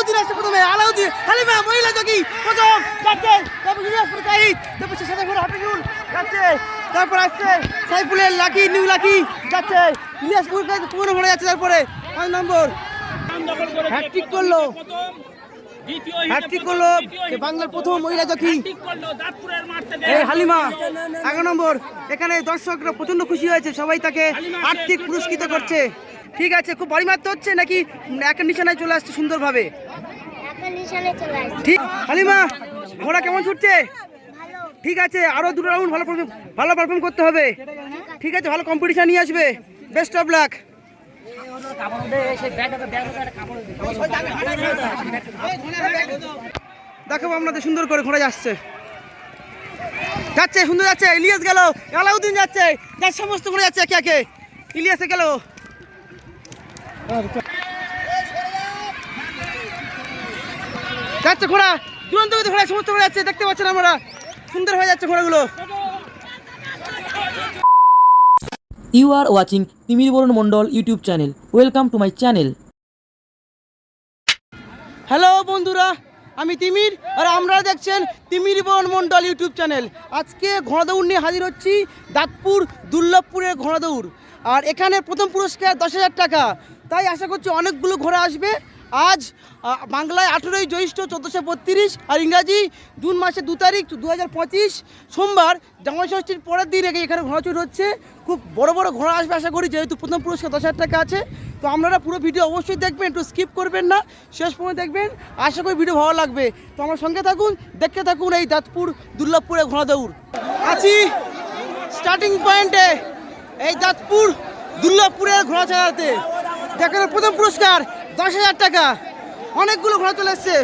আলাউদ্দিন আসছে প্রথমে। আলাউদ্দিন হালিমা মহিলা জগি প্রথম, যাচ্ছে। তারপর তারপর সে সাথে করে হাফিজুল, যাচ্ছে। তারপর আসছে সাইফুলের লাকি, নিউ লাকি, যাচ্ছে। ঘুরে যাচ্ছে তারপরে। পাঁচ নম্বর। করল। হ্যাট্রিক করল। বাংলার প্রথম মহিলা জকি। এই হালিমা, এগারো নম্বর। এখানে দর্শকরা প্রচণ্ড খুশি হয়েছে। সবাই তাকে আর্থিক পুরস্কৃত করছে। ঠিক আছে খুব বাড়ি মারতে হচ্ছে নাকি একটা নিশানায় চলে আসছে সুন্দরভাবে? ঠিক হালিমা ঘোড়া কেমন ছুটছে? ঠিক আছে আরও দুটো রাউন্ড ভালো ভালো পারফর্ম করতে হবে। ঠিক আছে ভালো কম্পিটিশন নিয়ে আসবে। বেস্ট অফ লাক দেখো আপনাদের সুন্দর করে ঘোরা যাচ্ছে। যাচ্ছে সুন্দর যাচ্ছে ইলিয়াস গেল আলাউদ্দিন যাচ্ছে যার সমস্ত ঘুরে যাচ্ছে একে একে। ইলিয়াসে গেল। যাচ্ছে ঘোড়া। দুরন্ত ঘোড়া সমস্ত ঘোড়া যাচ্ছে দেখতে পাচ্ছেন আমরা সুন্দর হয়ে যাচ্ছে ঘোড়াগুলো। You are watching Timir Born Mondol YouTube channel. Welcome to my channel. Hello বন্ধুরা। আমি তিমির আর আপনারা দেখছেন তিমির বন মন্ডল ইউটিউব চ্যানেল আজকে ঘোড়াদৌড় নিয়ে হাজির হচ্ছি দাঁতপুর দুর্লভপুরের ঘোড়াদৌড়। আর এখানে প্রথম পুরস্কার দশ হাজার টাকা। তাই আশা করছি অনেকগুলো ঘোড়া আসবে। আজ বাংলায় আঠেরোই জ্যৈষ্ঠ চোদ্দোশো বত্রিশ আর ইংরাজি জুন মাসের দু তারিখ দু হাজার পঁচিশ। সোমবার জামাই ষষ্ঠীর পরের দিন আগে এখানে ঘোড়া চুর হচ্ছে। খুব বড় বড় ঘোড়া আসবে আশা করি, যেহেতু প্রথম পুরস্কার দশ হাজার টাকা আছে। তো আপনারা পুরো ভিডিও অবশ্যই দেখবেন, একটু স্কিপ করবেন না। শেষ পর্যন্ত দেখবেন। আশা করি ভিডিও ভালো লাগবে। তো আমার সঙ্গে থাকুন, দেখতে থাকুন এই দাঁতপুর, দুর্লভপুরে ঘোড়া দৌড়। আছি স্টার্টিং পয়েন্টে এই দাঁতপুর, দুর্লভপুরের ঘোড়া চালাতে দেখেন প্রথম পুরস্কার, দশ হাজার টাকা। অনেকগুলো ঘোড়া চলে এসছে।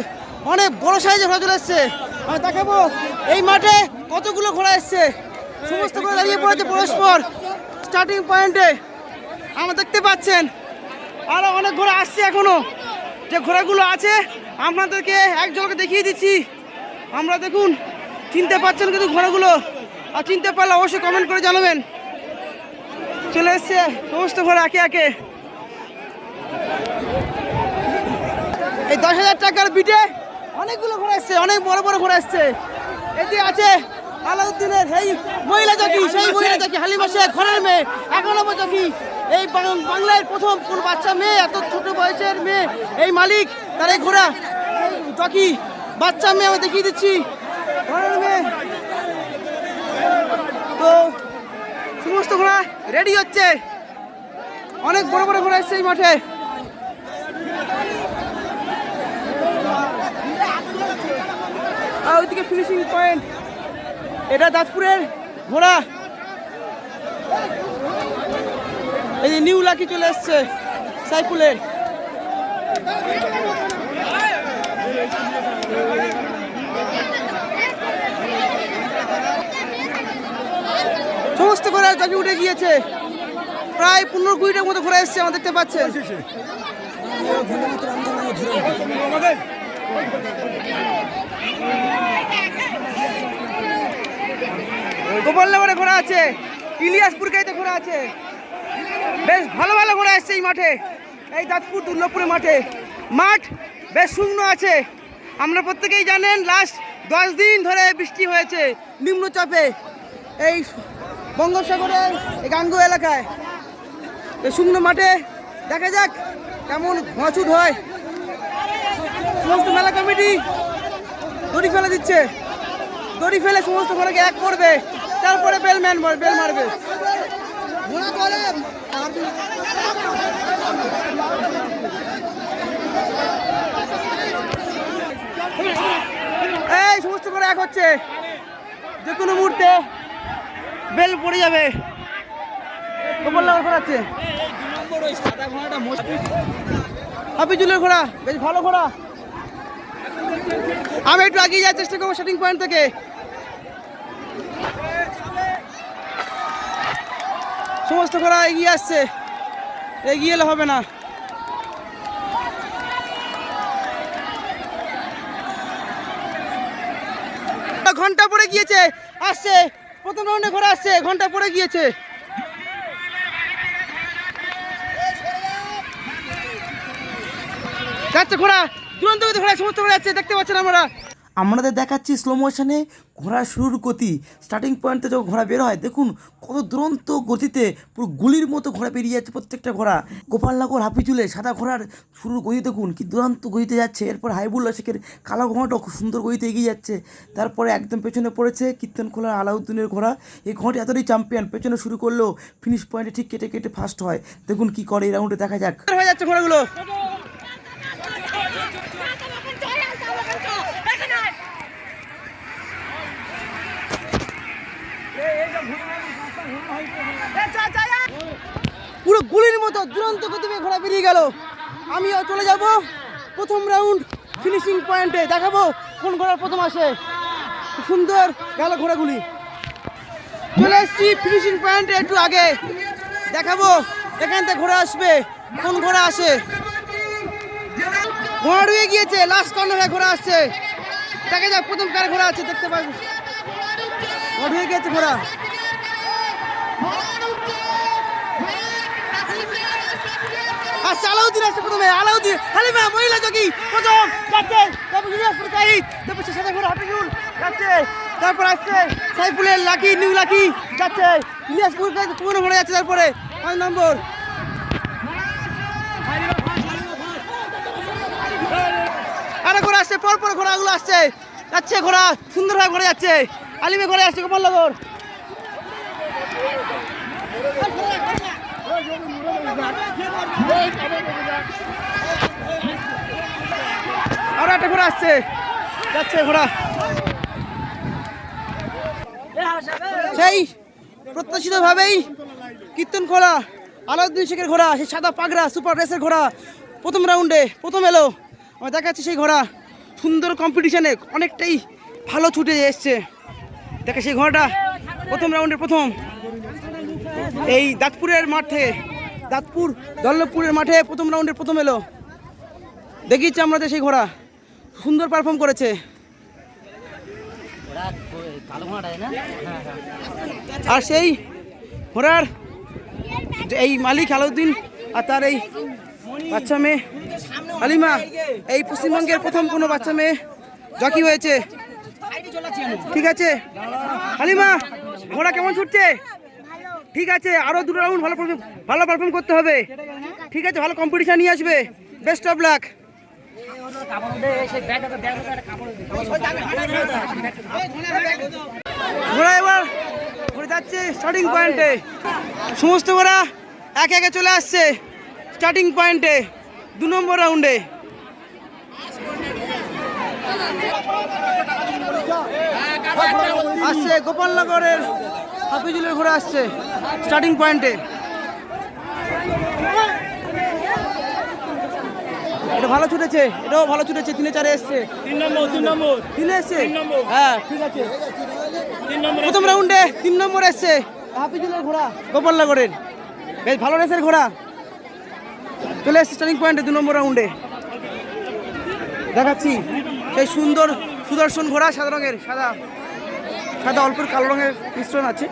অনেক বড় সাইজের ঘোড়া চলে এসছে। আমি দেখাবো, এই মাঠে কতগুলো ঘোড়া এসছে। সমস্ত ঘোড়া দাঁড়িয়ে পড়েছে পরস্পর। স্টার্টিং পয়েন্টে আমরা দেখতে পাচ্ছেন আরও অনেক ঘোড়া আসছে এখনও যে ঘোড়াগুলো আছে, আপনাদেরকে এক ঝলকে দেখিয়ে দিচ্ছি। আমরা দেখুন, চিনতে পারছেন কিন্তু ঘোড়াগুলো। আর চিনতে পারলে অবশ্যই কমেন্ট করে জানাবেন। চলে এসছে সমস্ত ঘোড়া একে একে। এই দশ হাজার টাকার বিটে অনেকগুলো ঘোড়া এসছে অনেক বড় বড় ঘোড়া এসছে। এতে আছে আলাউদ্দিনের এই মহিলা জকি সেই মহিলা জকি হালিমা শেখ ঘরের মেয়ে এগারো নম্বর জকি। এই বাং- বাংলার প্রথম কোন বাচ্চা মেয়ে এত ছোট বয়সের মেয়ে এই মালিক তার এই ঘোড়া জকি বাচ্চা মেয়ে আমি দেখিয়ে দিচ্ছি। ঘরের মেয়ে। তো সমস্ত ঘোড়া রেডি হচ্ছে। অনেক বড় বড় ঘোড়া এসছে এই মাঠে। ওইদিকে ফিনিশিং পয়েন্ট এটা দাঁতপুরের ঘোড়া। এই যে নিউ লাকি চলে এসছে সাইকুলের সমস্ত ঘোড়া জমি উঠে গিয়েছে। প্রায় পনেরো কুড়িটার মতো ঘোড়া এসছে, আমরা দেখতে পাচ্ছেন। গোপাল নগরে ঘোড়া আছে ইলিয়াসপুর গাইতে ঘোড়া আছে। বেশ ভালো ভালো ঘোড়া এসছে এই মাঠে, এই দাঁতপুর দুর্লভপুরের মাঠে। মাঠ বেশ শূন্য আছে। আমরা প্রত্যেকেই জানেন লাস্ট দশ দিন ধরে বৃষ্টি হয়েছে নিম্নচাপে এই বঙ্গোপসাগরের গাঙ্গু এলাকায়। শুকনো মাঠে দেখা যাক কেমন ঘোঁচুট হয়? সমস্ত মেলা কমিটি দড়ি ফেলে দিচ্ছে। দড়ি ফেলে সমস্ত ঘোড়াকে এক করবে তারপরে বেল ম্যান বেল মারবে। এই, সমস্ত করে এক হচ্ছে। যে কোনো মুহূর্তে বেল পড়ে যাবে। গোপাল লাগা ঘোরাচ্ছে হাফিজুলের ঘোড়া, বেশ ভালো ঘোড়া। আমি একটু এগিয়ে যাওয়ার চেষ্টা করব সেটিং পয়েন্ট থেকে। সমস্ত ঘোড়া এগিয়ে আসছে। এগিয়ে এলে হবে না। ঘণ্টা পড়ে গিয়েছে, আসছে। প্রথম রাউন্ডে ঘোড়া আসছে, ঘণ্টা পড়ে গিয়েছে। যাচ্ছে ঘোড়া দুরন্ত গতি ঘোড়া সমস্ত ঘোড়া যাচ্ছে দেখতে পাচ্ছেন আমরা আমাদের দেখাচ্ছি স্লো মোশনে ঘোড়া শুরুর গতি। স্টার্টিং পয়েন্টে যখন ঘোড়া বের হয় দেখুন কত দুরন্ত গতিতে পুরো গুলির মতো ঘোড়া বেরিয়ে যাচ্ছে প্রত্যেকটা ঘোড়া। গোপাল গোপালনগর হাফি চুলে সাদা ঘোড়ার শুরুর গতি দেখুন কি দুরন্ত গতিতে যাচ্ছে। এরপর হাইবুল্লা শেখের কালো ঘোড়াটাও খুব সুন্দর গতিতে এগিয়ে যাচ্ছে। তারপরে একদম পেছনে পড়েছে কীর্তন খোলার আলাউদ্দিনের ঘোড়া। এই ঘোড়াটি এতটাই চ্যাম্পিয়ন পেছনে শুরু করলেও ফিনিশ পয়েন্টে ঠিক কেটে কেটে ফার্স্ট হয়। দেখুন কি করে এই রাউন্ডে দেখা যাক। হয়ে যাচ্ছে ঘোড়াগুলো। পুরো গুলির মতো দুরন্ত গতিবে ঘোড়া বেরিয়ে গেল। আমিও চলে যাব। প্রথম রাউন্ড ফিনিশিং পয়েন্টে দেখাবো কোন ঘোড়ার প্রথম আসে। সুন্দর গেল ঘোড়াগুলি। চলে এসছি ফিনিশিং পয়েন্টে একটু আগে। দেখাবো এখান থেকে ঘোড়া আসবে, কোন ঘোড়া আসে। ঘোড়া ডুয়ে গিয়েছে লাস্ট কর্নারে ঘোড়া আসছে। দেখা যাক প্রথম কার ঘোড়া আছে, দেখতে পাবো ঘোড়া ডুয়ে গিয়েছে ঘোড়া। আচ্ছা আলাউদ্দিন আসছে প্রথমে, আলাউদ্দিন হালিমা মহিলা যোগী প্রথম, যাচ্ছে, তারপর ইলিয়াসপুর কাহিদ তারপর সাথে ঘোড়া হাফিজুল, যাচ্ছে, তারপর আসছে সাইফুলের লাকি, নিউ লাকি, যাচ্ছে কাহিদ পুরো ঘোড়া যাচ্ছে তারপরে, পাঁচ নম্বর। আরে ঘোড়া আসছে পর পর ঘোড়াগুলো আসছে, যাচ্ছে ঘোড়া সুন্দরভাবে ঘোড়া যাচ্ছে, আলিমে ঘোড়া আসছে গোপালনগর। আরও একটা ঘোড়া আসছে। যাচ্ছে ঘোড়া। সেই প্রত্যাশিত ভাবেই কীর্তন ঘোড়া আলাউদ্দিন শেখের ঘোড়া, সেই সাদা পাগড়া, সুপার রেসের ঘোড়া প্রথম রাউন্ডে, প্রথম এলো। আমরা দেখাচ্ছি সেই ঘোড়া। সুন্দর কম্পিটিশনে অনেকটাই ভালো ছুটে এসছে। দেখে সেই ঘোড়াটা, প্রথম রাউন্ডে প্রথম। এই দাঁতপুরের মাঠে, দাঁতপুর দল্লভপুরের মাঠে প্রথম রাউন্ডের প্রথম এলো। দেখিয়েছে আমাদের সেই ঘোড়া, সুন্দর পারফর্ম করেছে। আর সেই ঘোড়ার এই মালিক আলাউদ্দিন আর তার এই বাচ্চা মেয়ে হালিমা, এই পশ্চিমবঙ্গের প্রথম কোনো বাচ্চা মেয়ে জকি হয়েছে। ঠিক আছে? হালিমা, ঘোড়া কেমন ছুটছে? ঠিক আছে, আরও দুটো রাউন্ড ভালো perform- ভালো পারফর্ম করতে হবে। ঠিক আছে, ভালো কম্পিটিশন নিয়ে আসবে। বেস্ট অফ লাক ঘোড়া এবার ঘুরে যাচ্ছে স্টার্টিং পয়েন্টে সমস্ত ঘোড়া একে একে চলে আসছে স্টার্টিং পয়েন্টে দু নম্বর রাউন্ডে আসছে গোপালনগরের হাফিজুলের ঘোড়া আসছে স্টার্টিং পয়েন্টে এটা ভালো ছুটেছে এটাও ভালো ছুটেছে তিনে চারে এসছে। তিন নম্বর তিন নম্বর। তিনে এসছে? হ্যাঁ ঠিক আছে। তিন নম্বর প্রথম রাউন্ডে তিন নম্বর এসছে হাফিজুলের ঘোড়া গোপালনগরের। বেশ ভালো রেসের ঘোড়া। চলে এসছে স্টার্টিং পয়েন্টে দু নম্বর রাউন্ডে দেখাচ্ছি সেই সুন্দর সুদর্শন ঘোড়া সাদা রঙের সাদা। সাদা অল্প কালো রঙের মিশ্রণ আছে।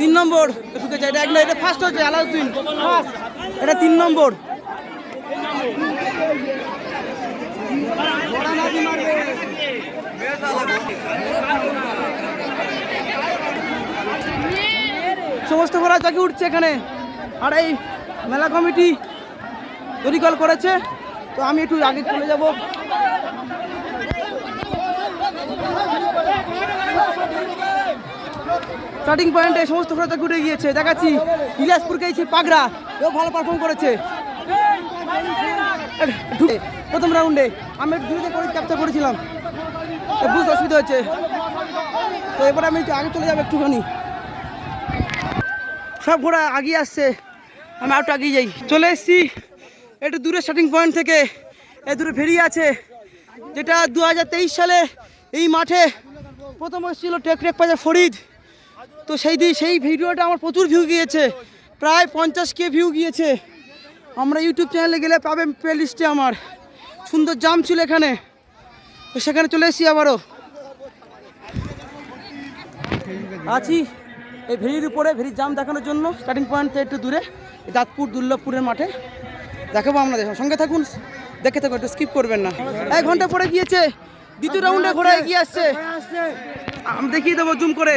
তিন নম্বর। এটা ফার্স্ট হচ্ছে ফার্স্ট এটা তিন নম্বর। সমস্ত ঘোড়া চাকি উঠছে এখানে। আর এই মেলা কমিটি তৈরিকল করেছে, তো আমি একটু আগে চলে যাব। স্টার্টিং পয়েন্টে সমস্ত চাকি উঠে গিয়েছে, দেখাচ্ছি। ইলিয়াসপুরকে এই পাগড়া ও ভালো পারফর্ম করেছে। প্রথম রাউন্ডে আমি দূরে করে ক্যাপচার করেছিলাম। বুঝতে অসুবিধা হয়েছে তো এবার আমি আগে চলে যাব একটুখানি। সব ঘোড়া আগিয়ে আসছে। আমি একটু আগিয়ে যাই। চলে এসেছি। একটু দূরে স্টার্টিং পয়েন্ট থেকে। এ দূরে ফেরি আছে। যেটা দু হাজার তেইশ সালে এই মাঠে প্রথম এসেছিল টেকরেক পাজা ফরিদ। তো সেই দিন সেই ভিডিওটা আমার প্রচুর ভিউ গিয়েছে। প্রায় পঞ্চাশ কে ভিউ গিয়েছে। আমরা ইউটিউব চ্যানেলে গেলে পাবেন প্লে লিস্টে আমার। সুন্দর জাম ছিল এখানে। তো সেখানে চলে এসেছি আবারও। আছি। এই ভেরির উপরে ভেরির জাম দেখানোর জন্য স্টার্টিং পয়েন্ট একটু দূরে দাঁতপুর দুর্লভপুরের মাঠে। দেখাবো আমরা আপনাদের সঙ্গে। থাকুন দেখে থাকুন একটু স্কিপ করবেন না। এক ঘণ্টা পরে গিয়েছে দ্বিতীয় রাউন্ডে ঘোড়া এগিয়ে আসছে। আমি দেখিয়ে দেবো জুম করে।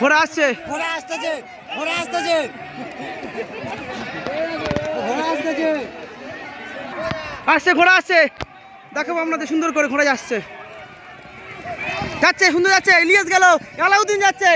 ঘোড়া আসছে। ঘোড়া আসতেছে ঘোড়া আসতেছে। ঘোড়া আসতেছে। আসছে ঘোড়া আসছে। দেখাবো আপনাদের সুন্দর করে ঘোড়া যাচ্ছে। যাচ্ছে সুন্দর যাচ্ছে ইলিয়াস গেল আলাউদ্দিন যাচ্ছে।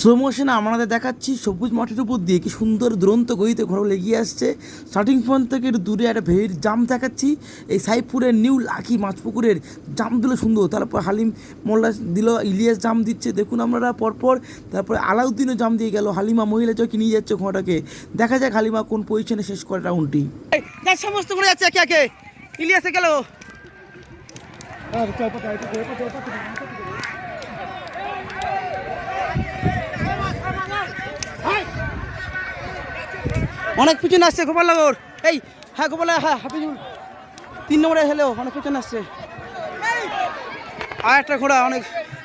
স্লো মোশনে আমাদের দেখাচ্ছি সবুজ মাঠের উপর দিয়ে কি সুন্দর দুরন্ত গতিতে ঘোড়া এগিয়ে আসছে। স্টার্টিং পয়েন্ট থেকে একটু দূরে একটা ভেড় জাম দেখাচ্ছি। এই সাইপুরের নিউ লাকি মাছপুকুরের জাম দিল সুন্দর। তারপর হালিম মোল্লা দিল ইলিয়াস জাম দিচ্ছে। দেখুন আপনারা পরপর। তারপরে আলাউদ্দিনও জাম দিয়ে গেল। হালিমা মহিলা চৌকি নিয়ে যাচ্ছে ঘোড়াটাকে। দেখা যাক হালিমা কোন পজিশনে শেষ করে রাউন্ডটি সমস্ত ঘোড়া যাচ্ছে একে একে। ইলিয়াসে গেল। অনেক পিছনে আসছে গোপালনগর এই হ্যাঁ গোপাল হ্যাঁ হাফিজুল তিন নম্বরে হেলো অনেক পিছনে আসছে। আর একটা ঘোড়া, অনেক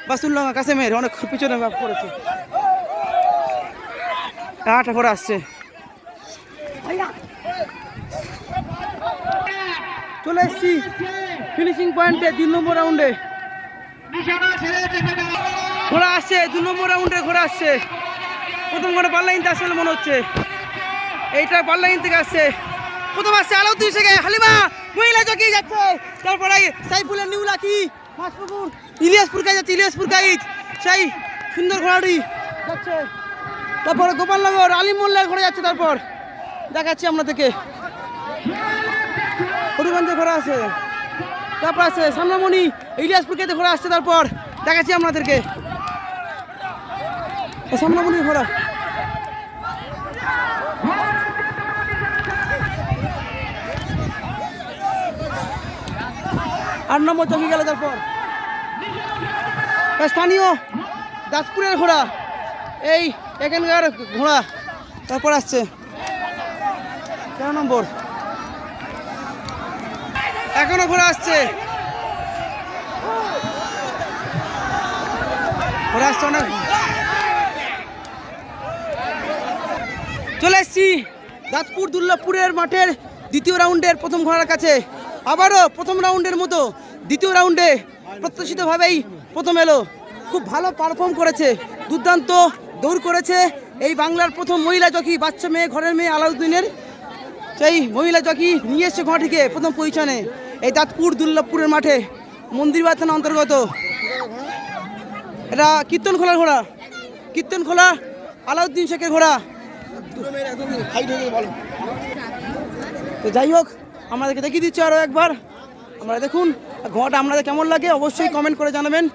বাসুল্লাহ কাসেমের অনেক পিছনে করেছে। আর একটা ঘোড়া আসছে। চলে এসছি ফিনিশিং পয়েন্টে তিন নম্বর রাউন্ডে ঘোড়া আসছে, দু নম্বর রাউন্ডে ঘোড়া আসছে। প্রথম ঘোড়া পাল্লাইন আসলে মনে হচ্ছে। এইটা পাল্লাইন থেকে আসছে। প্রথম আসছে আলাউদ্দিন শেখে হালিমা, মহিলা জকি যাচ্ছে। তারপরে সাইফুলের নিউ লাকি মাসপুকুর ইলিয়াসপুর গাই যাচ্ছে, ইলিয়াসপুর গাইজ সেই সুন্দর ঘোড়াটি যাচ্ছে। তারপরে গোপালনগর, আলিম মোল্লার ঘোড়া যাচ্ছে তারপর। দেখাচ্ছি আপনাদেরকে। হরিগঞ্জে ঘোড়া আছে। তারপর আছে সামনামণি, ইলিয়াসপুর কেতে ঘোড়া আসছে তারপর। দেখাচ্ছি আপনাদেরকে। এ সামনামণির ঘোড়া। আট নম্বর চকি গেল তারপর। স্থানীয় দাসপুরের ঘোড়া। এই এখানকার ঘোড়া। তারপর আসছে। তেরো নম্বর। এখনও ঘোড়া আসছে। ঘোড়া আসছে অনেক। চলে এসছি দাঁতপুর দুর্লভপুরের মাঠের দ্বিতীয় রাউন্ডের প্রথম ঘোড়ার কাছে। আবারও প্রথম রাউন্ডের মতো দ্বিতীয় রাউন্ডে প্রত্যাশিতভাবেই প্রথম এলো। খুব ভালো পারফর্ম করেছে, দুর্দান্ত দৌড় করেছে। এই বাংলার প্রথম মহিলা জকি বাচ্চা মেয়ে, ঘরের মেয়ে আলাউদ্দিনের। সেই মহিলা জকি নিয়ে এসছে ঘোড়াটিকে প্রথম পজিশনে এই দাঁতপুর দুর্লভপুরের মাঠে মন্দিরবাদ থানা অন্তর্গত। এটা কীর্তন খোলার ঘোড়া, কীর্তন খোলা, আলাউদ্দিন শেখের ঘোড়া। তো যাই হোক আমাদেরকে দেখিয়ে দিচ্ছি আরও একবার। আমরা দেখুন, ঘোড়াটা আপনাদের কেমন লাগে অবশ্যই কমেন্ট করে জানাবেন।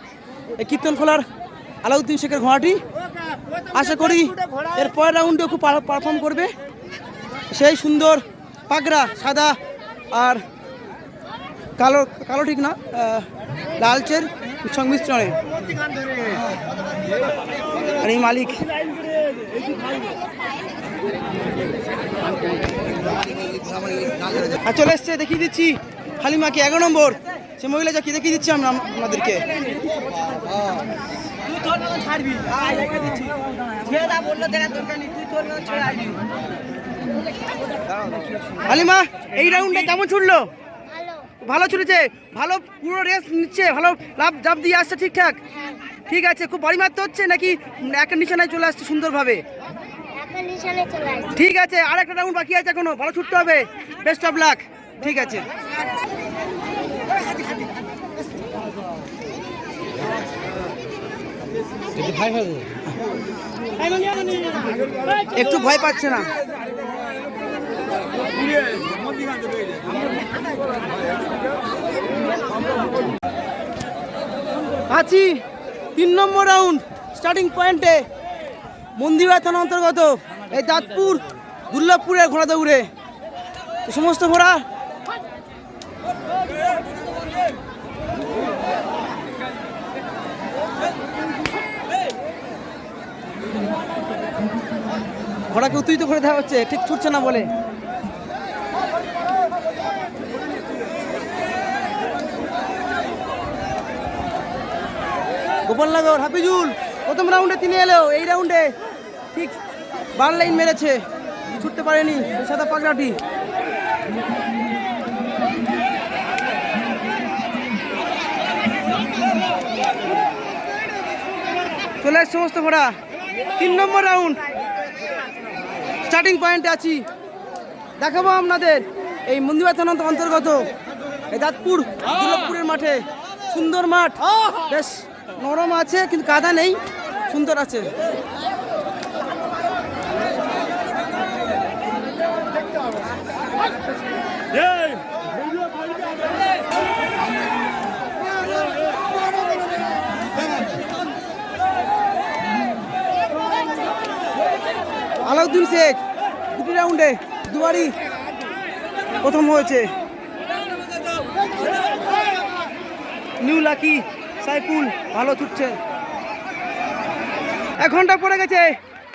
এই কীর্তন খোলার আলাউদ্দিন শেখের ঘোড়াটি। আশা করি এর পরের রাউন্ডেও খুব পারফর্ম করবে। সেই সুন্দর পাগড়া, সাদা আর কালো কালো ঠিক না লালচের সংমিশ্রণে। আর এই মালিক। আর চলে এসছে, দেখিয়ে দিচ্ছি। হালিমাকে এগারো নম্বর। সে মহিলা যাকে দেখিয়ে দিচ্ছি আমরা, আমাদেরকে। হালিমা, এই রাউন্ডে কেমন ছুটলো? ভালো ছুটেছে, ভালো পুরো রেস নিচ্ছে, ভালো লাভ জাপ দিয়ে আসছে ঠিকঠাক। ঠিক আছে, খুব মারতে হচ্ছে নাকি এক নিশানায় চলে আসছে সুন্দরভাবে একা নিশানে চলে আসছে ঠিক আছে আর একটা রাউন্ড বাকি আছে এখনও। ভালো ছুটতে হবে। বেস্ট অফ লাক ঠিক আছে। একটু ভয় পাচ্ছে না। আছি। তিন নম্বর রাউন্ড স্টার্টিং পয়েন্টে মন্দিরা থানা অন্তর্গত। এই দাঁতপুর দুর্লভপুরের ঘোড়া দৌড়ে। সমস্ত ঘোড়া। ঘোড়াকে উত্তেজিত করে দেওয়া হচ্ছে, ঠিক ছুটছে না বলে। গোপালনগর হাফিজুল, প্রথম রাউন্ডে তিনি এলো, এই রাউন্ডে ঠিক বার লাইন মেরেছে। ছুটতে পারেনি সাদা পাগড়াটি। চলে এসছে সমস্ত ঘোড়া তিন নম্বর রাউন্ড। স্টার্টিং পয়েন্টে আছি। দেখাবো আপনাদের এই মন্দির থানার অন্তর্গত এই দাঁতপুর দুর্লভপুরের মাঠে। সুন্দর মাঠ। বেশ নরম আছে কিন্তু কাদা নেই সুন্দর আছে। আলাউদ্দিন শেখ, দুটি রাউন্ডে, দুবারই প্রথম হয়েছে। নিউ লাকি সাইফুল ভালো ছুটছে। এক ঘণ্টা পরে গেছে,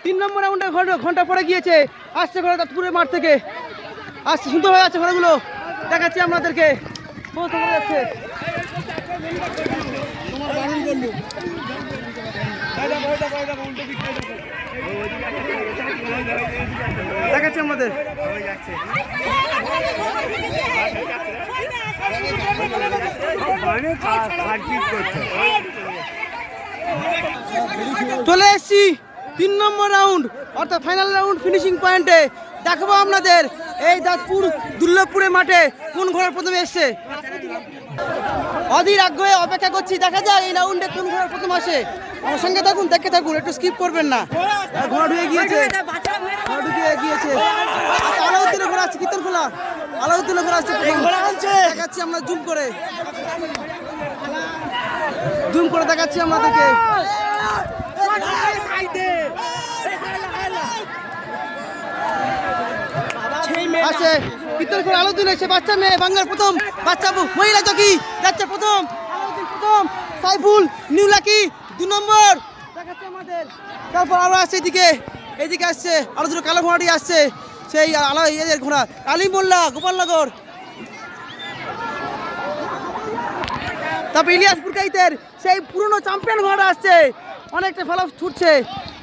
তিন নম্বর রাউন্ডে ঘণ্টা পরে গিয়েছে, আসছে ঘরে দাঁতপুরের মাঠ থেকে। আসছে সুন্দর হয়ে যাচ্ছে ঘোড়াগুলো। দেখাচ্ছি আপনাদেরকে। যাচ্ছে। দেখাচ্ছি আমাদের চলে এসছি তিন নম্বর রাউন্ড, অর্থাৎ ফাইনাল রাউন্ড, ফিনিশিং পয়েন্টে। দেখাবো আপনাদের। এই দাঁতপুর দুর্লভপুরের মাঠে কোন ঘোড়া প্রথমে এসছে অধীর আগ্রহে অপেক্ষা করছি দেখা যাক এই রাউন্ডে কোন ঘোড়া প্রথম আসে আমার সঙ্গে থাকুন দেখে থাকুন একটু স্কিপ করবেন না ঘোড়া ঢুকে গিয়েছে ঘোড়া ঢুকে গিয়েছে আচ্ছা, আলাউদ্দিনের ঘোড়া আছে কীর্তন খোলা আলাউদ্দিনের ঘোড়া আছে ঘোড়া আনছে দেখাচ্ছি আমরা জুম করে জুম করে দেখাচ্ছি আমাদেরকে আছে। কীর্তন করে আলাউদ্দিন এসে বাচ্চা মেয়ে, বাংলার প্রথম বাচ্চা মহিলা জকি যাচ্ছে প্রথম প্রথম। সাইফুল, নিউ লাকি, দু নম্বর। দেখাচ্ছে আমাদের। তারপর আরও আসছে এদিকে। এদিকে আসছে, আরও দুটো কালো ঘোড়াটি আসছে। সেই আলা এদের ঘোড়া। কালী মোল্লা, গোপালনগর। তারপর ইলিয়াস পুরকাইতের সেই পুরনো চ্যাম্পিয়ন ঘোড়া আসছে। অনেকটা ফেলা ছুটছে।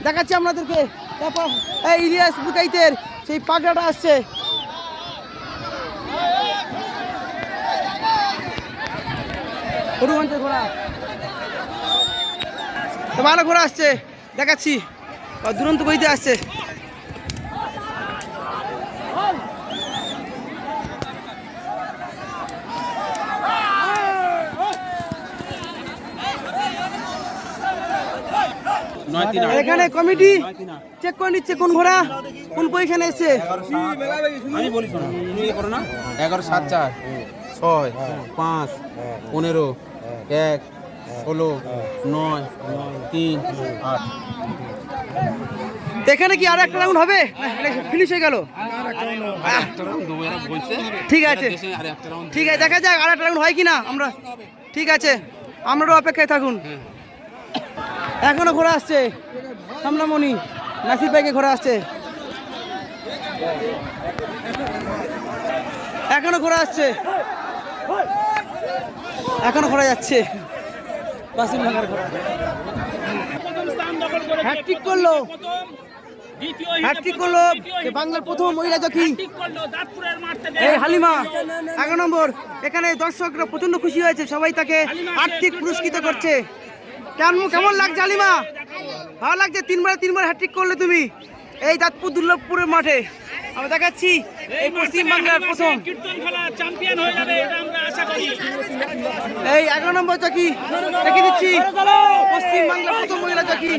দেখাচ্ছি আপনাদেরকে। তারপর এই ইলিয়াস পুরকাইতের সেই পাগড়াটা আসছে। ঘোড়া। তো ভালো ঘোড়া আসছে দেখাচ্ছি। দুরন্ত বইতে আসছে। এখানে কমিটি চেক করে নিচ্ছে কোন ঘোড়া কোন পজিশনে এসছে। আমি বলি শোনো তুমি ইয়ে করো না। এগারো সাত চার ছয় পাঁচ পনেরো এক, ষোলো, নয়, তিন, আট। এখানে কি আর একটা রাউন্ড হবে? ফিনিশ হয়ে গেল। ঠিক আছে। ঠিক আছে, দেখা যাক আর একটা রাউন্ড হয় কি না আমরা ঠিক আছে আমরাও অপেক্ষায় থাকুন। এখনও ঘোরা আসছে। সামনামণি, নাসির ভাইকে ঘোরা আসছে। এখনও ঘোরা আসছে। এখনও ঘোরা যাচ্ছে। বাসিম ভাঙার হ্যাট্রিক করল। হ্যাট্রিক করল। বাংলার প্রথম মহিলা জকি এই হালিমা এগারো নম্বর। এখানে দর্শকরা প্রচণ্ড খুশি হয়েছে সবাই তাকে আর্থিক পুরস্কৃত করছে। কেমন কেমন লাগছে হালিমা? ভালো লাগছে? তিনবার তিনবার হ্যাট্রিক করলে তুমি। এই দাঁতপুর দুর্লভপুরের মাঠে। আমরা দেখাচ্ছি এই পশ্চিম বাংলার প্রথম। এই এগারো নম্বর চকি দেখে দিচ্ছি। পশ্চিম বাংলার প্রথম মহিলা চকি।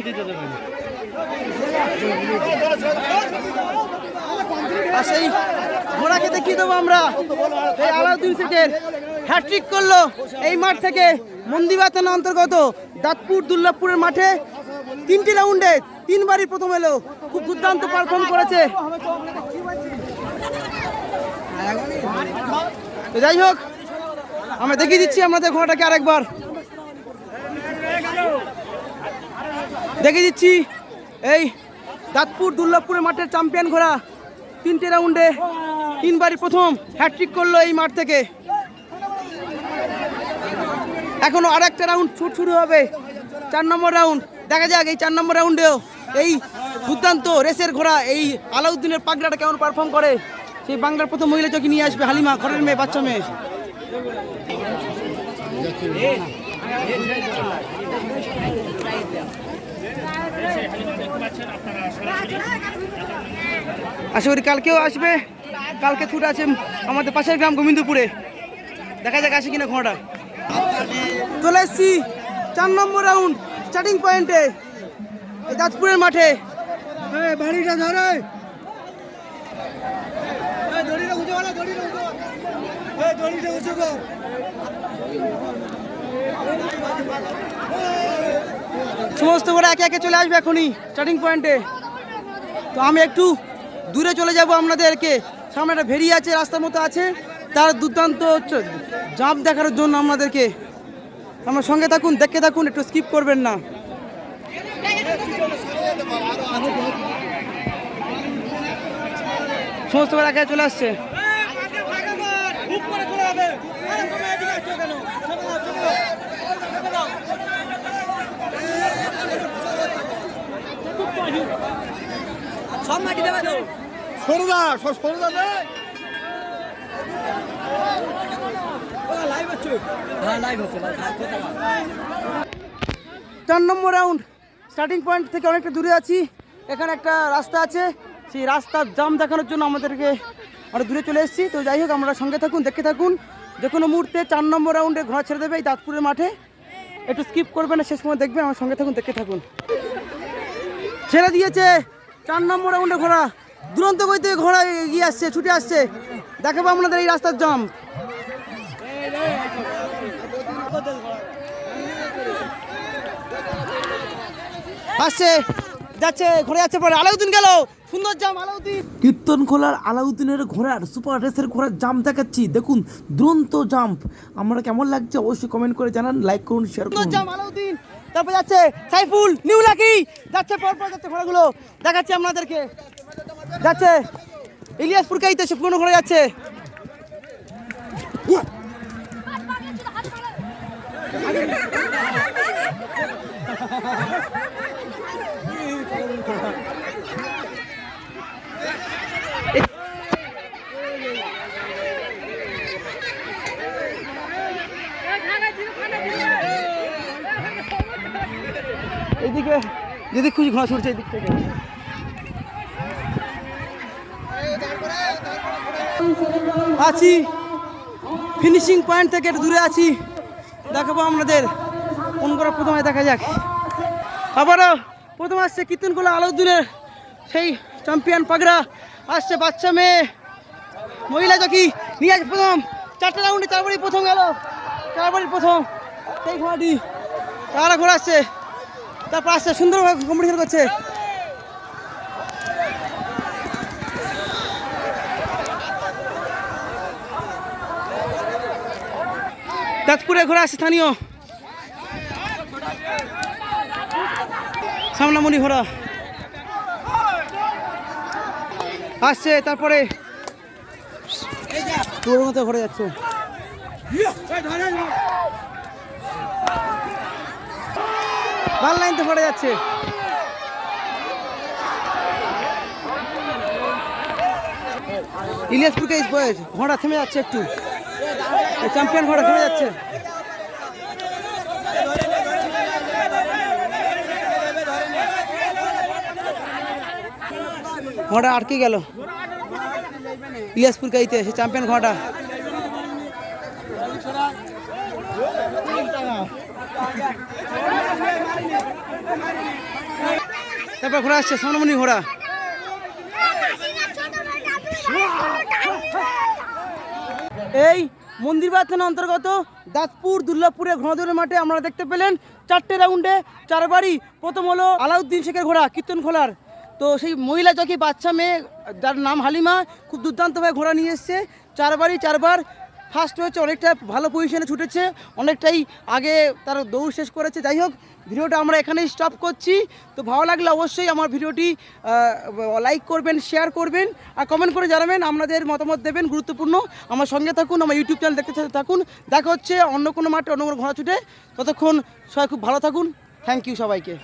সেই ঘোড়াকে দেখিয়ে দেবো আমরা। এই আলাউদ্দিন শেখের হ্যাট্রিক করল এই মাঠ থেকে মন্দিবা থানা অন্তর্গত দাঁতপুর দুর্লভপুরের মাঠে। তিনটি রাউন্ডে তিনবারই প্রথম এলো। খুব দুর্দান্ত পারফর্ম করেছে। তো যাই হোক, আমরা দেখিয়ে দিচ্ছি আমাদের ঘোড়াটাকে আরেকবার। দেখিয়ে দিচ্ছি এই দাঁতপুর দুর্লভপুরের মাঠের চ্যাম্পিয়ন ঘোড়া। তিনটে রাউন্ডে তিনবারই প্রথম হ্যাট্রিক করল এই মাঠ থেকে। এখনও আর একটা রাউন্ড ছুট শুরু হবে। চার নম্বর রাউন্ড দেখা যাক এই চার নম্বর রাউন্ডেও এই দুর্দান্ত রেসের ঘোড়া, এই আলাউদ্দিনের পাগড়াটা কেমন পারফর্ম করে। সেই বাংলার প্রথম মহিলা চকি নিয়ে আসবে হালিমা, ঘরের মেয়ে, বাচ্চা মেয়ে। আশা করি কালকেও আসবে। কালকে ছুট আছে আমাদের পাশের গ্রাম গোবিন্দপুরে। দেখা যাক আসে কিনা ঘোড়াটা চলে এসছি চার নম্বর রাউন্ড স্টার্টিং পয়েন্টে দাঁতপুরের মাঠে। বাড়িটা ধরে। কর সমস্ত ঘোড়া একে একে চলে আসবে এখনই স্টার্টিং পয়েন্টে তো আমি একটু দূরে চলে যাব আপনাদেরকে সামনে একটা ভেরি আছে, রাস্তার মতো আছে। তার দুর্দান্ত জাম্প দেখার জন্য আপনাদেরকে আমার সঙ্গে থাকুন দেখে থাকুন, একটু স্কিপ করবেন না। সমস্ত চার নম্বর রাউন্ড স্টার্টিং পয়েন্ট থেকে অনেকটা দূরে আছি। এখানে একটা রাস্তা আছে। সেই রাস্তার জাম দেখানোর জন্য আমাদেরকে অনেক দূরে চলে এসেছি। তো যাই হোক, আমরা সঙ্গে থাকুন দেখে থাকুন। যে কোনো মুহূর্তে চার নম্বর রাউন্ডে ঘোড়া ছেড়ে দেবে এই দাঁতপুরের মাঠে। একটু স্কিপ করবে না, শেষ সময় দেখবে, আমার সঙ্গে থাকুন, দেখতে থাকুন। ছেড়ে দিয়েছে চার নম্বর রাউন্ডে ঘোড়া। দুরন্ত গইতে ঘোড়া এগিয়ে আসছে, ছুটে আসছে। দেখাবো আপনাদের এই রাস্তার জাম। আসছে। যাচ্ছে ঘোড়া যাচ্ছে পরে। আলাউদ্দিন গেল। সুন্দর জাম আলাউদ্দিন। কীর্তন খোলার আলাউদ্দিনের ঘোড়ার সুপার রেসের ঘোড়ার জাম্প দেখাচ্ছি। দেখুন দুরন্ত জাম্প আমরা কেমন লাগছে অবশ্যই কমেন্ট করে জানান লাইক করুন শেয়ার করুন। জাম আলাউদ্দিন। তারপর যাচ্ছে সাইফুল নিউ লাকি যাচ্ছে পর পর যাচ্ছে ঘোড়াগুলো। দেখাচ্ছি আপনাদেরকে। যাচ্ছে ইলিয়াসপুর কাইতে সে পুরনো ঘোড়া যাচ্ছে। এইদিকে যেদিক খুশি ঘোড়া ছুটছে এদিক থেকে। আছি। ফিনিশিং পয়েন্ট থেকে একটু দূরে আছি। দেখাবো আপনাদের। কোন করে প্রথমে দেখা যাক। আবারও প্রথম আসছে কীর্তনগুলো আলাউদ্দিনের, সেই চ্যাম্পিয়ন পাগড়া। আসছে বাচ্চা মেয়ে, মহিলা জকি নিয়ে আসছে প্রথম। চারটে রাউন্ডে চারবারই প্রথম গেল, চারবারই প্রথম। সেই ঘোড়াটি, তারা ঘোড়া আসছে। তারপর আসছে সুন্দরভাবে কম্পিটিশন করছে। দাঁতপুরে ঘোড়া আসছে স্থানীয়। সামনামণি ঘোড়া আসছে, তারপরে তোর মতো ঘোরা যাচ্ছে। লাইন তো ঘোরা যাচ্ছে। ইলিয়াসপুরকে ঘোড়া থেমে যাচ্ছে একটু। চ্যাম্পিয়ন ঘোড়া থেমে যাচ্ছে। ঘোড়া আটকে গেল? ইলিয়াসপুর কাইতে সে চ্যাম্পিয়ন ঘোড়া। তারপর ঘোড়া আসছে, সোনমণি ঘোড়া। এই মন্দিরবাদ থানা অন্তর্গত দাসপুর দুর্লভপুরে ঘোড়াদৌড়ের মাঠে আমরা দেখতে পেলেন চারটে রাউন্ডে চারবারই প্রথম হলো আলাউদ্দিন শেখের ঘোড়া কীর্তন খোলার। তো সেই মহিলা জকি বাচ্চা মেয়ে, যার নাম হালিমা, খুব দুর্দান্তভাবে ঘোড়া নিয়ে এসছে। চারবারই চারবার ফার্স্ট হয়েছে, অনেকটা ভালো পজিশনে ছুটেছে, অনেকটাই আগে তার দৌড় শেষ করেছে। যাই হোক, ভিডিওটা আমরা এখানেই স্টপ করছি। তো ভালো লাগলে অবশ্যই আমার ভিডিওটি লাইক করবেন শেয়ার করবেন, আর কমেন্ট করে জানাবেন, আপনাদের মতামত দেবেন গুরুত্বপূর্ণ। আমার সঙ্গে থাকুন, আমার ইউটিউব চ্যানেল দেখতে থাকুন। দেখা হচ্ছে অন্য কোনো মাঠে, অন্য কোনো ঘোড়া ছুটে। ততক্ষণ সবাই খুব ভালো থাকুন। থ্যাংক ইউ সবাইকে।